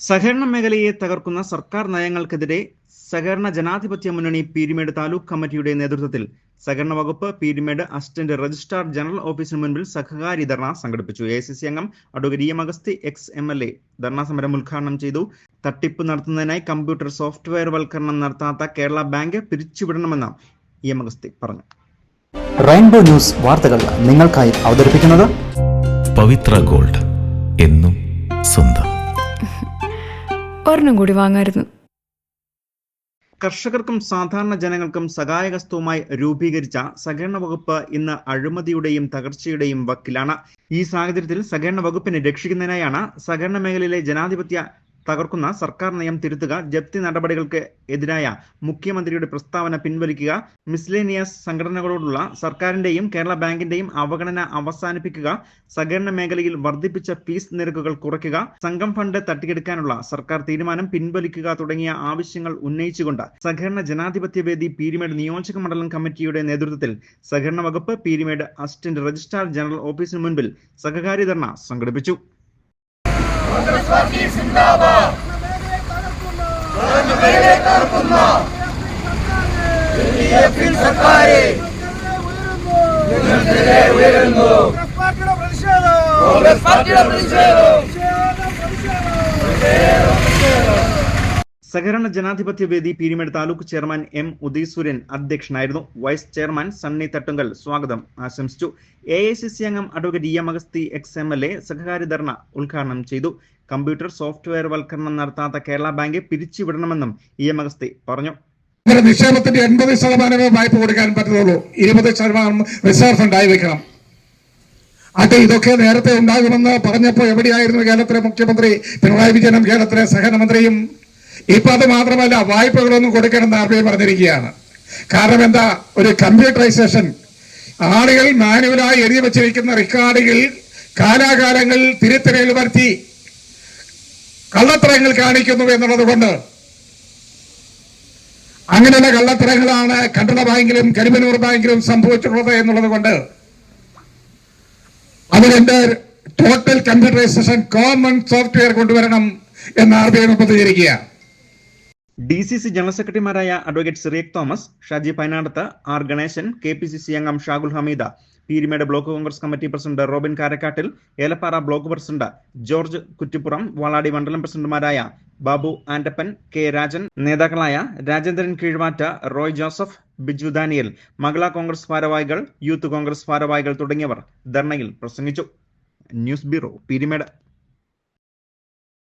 സഹകരണ മേഖലയെ തകർക്കുന്ന സർക്കാർ നയങ്ങൾക്കെതിരെ സഹകരണ ജനാധിപത്യ മുന്നണി പീരുമേട് താലൂക്ക് കമ്മിറ്റിയുടെ നേതൃത്വത്തിൽ സഹകരണ വകുപ്പ് പീരുമേട് അസിസ്റ്റന്റ് രജിസ്ട്രാർ ജനറൽ ഓഫീസിന് മുൻപിൽ സഹകാരി ധർണ സംഘടിപ്പിച്ചു. എ സി സി അംഗം advocate E M Agasthi ex M L A dharna സമരം ഉദ്ഘാടനം ചെയ്തു. തട്ടിപ്പ് നടത്തുന്നതിനായി കമ്പ്യൂട്ടർ സോഫ്റ്റ്വെയർ വൽക്കരണം നടത്താത്ത കേരള ബാങ്ക് പിരിച്ചുവിടണമെന്ന് ഇ എം അഗസ്തി പറഞ്ഞു. റെയിൻബോ ന്യൂസ് വാർത്തകൾ നിങ്ങൾക്കായി അവതരിപ്പിക്കുന്നത് പവിത്ര ഗോൾഡ് എന്നും ഒരെണ്ണം കൂടി വാങ്ങായിരുന്നു. കർഷകർക്കും സാധാരണ ജനങ്ങൾക്കും സഹായകസ്തുവുമായി രൂപീകരിച്ച സഹകരണ വകുപ്പ് ഇന്ന് അഴിമതിയുടെയും തകർച്ചയുടെയും വക്കിലാണ്. ഈ സാഹചര്യത്തിൽ സഹകരണ വകുപ്പിനെ രക്ഷിക്കുന്നതിനായാണ് സഹകരണ മേഖലയിലെ ജനാധിപത്യ തകർക്കുന്ന സർക്കാർ നയം തിരുത്തുക ജപ്തി നടപടികൾക്ക് എതിരായ മുഖ്യമന്ത്രിയുടെ പ്രസ്താവന പിൻവലിക്കുക മിസ്ലേനിയസ് സംഘടനകളോടുള്ള സർക്കാരിന്റെയും കേരള ബാങ്കിന്റെയും അവഗണന അവസാനിപ്പിക്കുക സഹകരണ മേഖലയിൽ വർദ്ധിപ്പിച്ച ഫീസ് നിരക്കുകൾ കുറയ്ക്കുക സംഘം ഫണ്ട് തട്ടിയെടുക്കാനുള്ള സർക്കാർ തീരുമാനം പിൻവലിക്കുക തുടങ്ങിയ ആവശ്യങ്ങൾ ഉന്നയിച്ചുകൊണ്ട് സഹകരണ ജനാധിപത്യ വേദി പീരിമേഡ് നിയോജക മണ്ഡലം കമ്മിറ്റിയുടെ നേതൃത്വത്തിൽ സഹകരണ വകുപ്പ് പീരിമേഡ് അസിസ്റ്റന്റ് രജിസ്ട്രാർ ജനറൽ ഓഫീസിന് മുൻപിൽ സഹകാരി ധർണ സംഘടിപ്പിച്ചു. കോൺഗ്രസ് പാർട്ടിയുടെ പ്രതിഷേധം. സഹകരണ ജനാധിപത്യ വേദി പീരിമേട് താലൂക്ക് ചെയർമാൻ എം ഉദയസൂര്യൻ അധ്യക്ഷനായിരുന്നു. വൈസ് ചെയർമാൻ സണ്ണി തട്ടുങ്കൽ സ്വാഗതം. ആശംസിച്ചു. എ ഐ സി സി അംഗം advocate E M Agasthi ex M L A സഹകാരി ധർണ ഉദ്ഘാടനം ചെയ്തു. കമ്പ്യൂട്ടർ സോഫ്റ്റ്വെയർ വൽക്കരണം നടത്താത്ത കേരള ബാങ്ക് പിരിച്ചുവിടണമെന്നും ഇ എം അഗസ്തി പറഞ്ഞു. നിക്ഷേപത്തിന്റെ എൺപത് ശതമാനമേ വായ്പ കൊടുക്കാൻ പറ്റുള്ളൂ ഇരുപത് ശതമാനം റിസർവ് ഫണ്ടായി വെക്കണം. അത് ഇതൊക്കെ നേരത്തെ ഉണ്ടാകുമെന്ന് പറഞ്ഞപ്പോൾ എവിടെയായിരുന്നു കേരളത്തിലെ മുഖ്യമന്ത്രി പിണറായി വിജയനും കേരളത്തിലെ സഹനമന്ത്രിയും ഇപ്പൊ അത് മാത്രമല്ല വായ്പകളൊന്നും കൊടുക്കണമെന്ന് ആർ ബി ഐ പറഞ്ഞിരിക്കുകയാണ്. കാരണം എന്താ? ഒരു കമ്പ്യൂട്ടറൈസേഷൻ ആളുകൾ മാനുവലായി എഴുതി വെച്ചിരിക്കുന്ന റെക്കോർഡുകൾ കാലാകാലങ്ങളിൽ തിരുത്തലുകൾ വരുത്തി കള്ളത്തരങ്ങൾ കാണിക്കുന്നു എന്നുള്ളത് കൊണ്ട് അങ്ങനെയുള്ള കള്ളത്തരങ്ങളാണ് കണ്ടള ബാങ്കിലും കരിമനൂർ ബാങ്കിലും സംഭവിച്ചിട്ടുള്ളത് എന്നുള്ളത് കൊണ്ട് അതിലെന്റെ ടോട്ടൽ കമ്പ്യൂട്ടറൈസേഷൻ കോമൺ സോഫ്റ്റ്വെയർ കൊണ്ടുവരണം എന്ന് ആർ ബി ഐ പ്രതികരിക്കുക ഡി സി സി ജനറൽ സെക്രട്ടറിമാരായ advocate Cyriac Thomas Shaji Painadath R Ganesan K P C C അംഗം Shahul Hameeda Peermade block Congress committee president Robin Karakattil Elappara block president George Kuttippuram Valadi മണ്ഡലം പ്രസിഡന്റുമാരായ Babu Antappan K Rajan നേതാക്കളായ രാജേന്ദ്രൻ കീഴ്മാറ്റ റോയ് ജോസഫ് ബിജു ദാനിയൽ മകള കോൺഗ്രസ് ഭാരവാഹികൾ youth Congress ഭാരവാഹികൾ തുടങ്ങിയവർ ധർണയിൽ പ്രസംഗിച്ചു. News bureau Peermade.